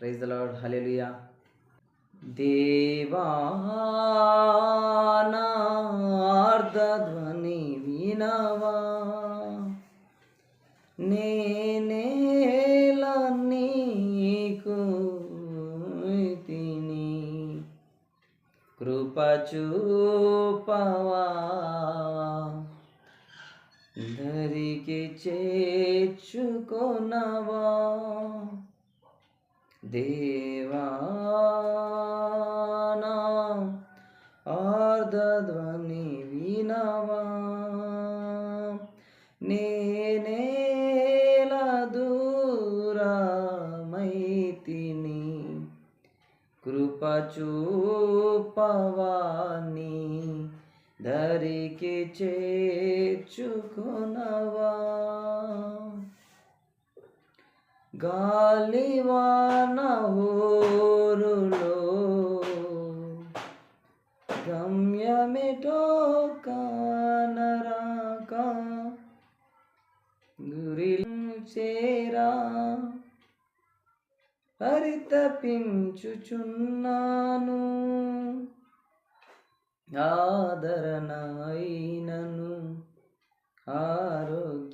Praise the Lord hallelujah. దేవానార్ధధ్వని వినవా. నేనేల నీకు తిని కృపచూపవా ధరికి దరికి చేర్చుకొనవా. దేవానా ఆర్ధధ్వని వినవా. నేనేల దూరమైతిని కృపచూపవాని ధరికి దరికి గాలివాన హోరులో గమ్యమిటో కానరాక గురి చేరా పరితపించుచున్నాను ఆదరణ అయినను ఆరోగ్యమైనను.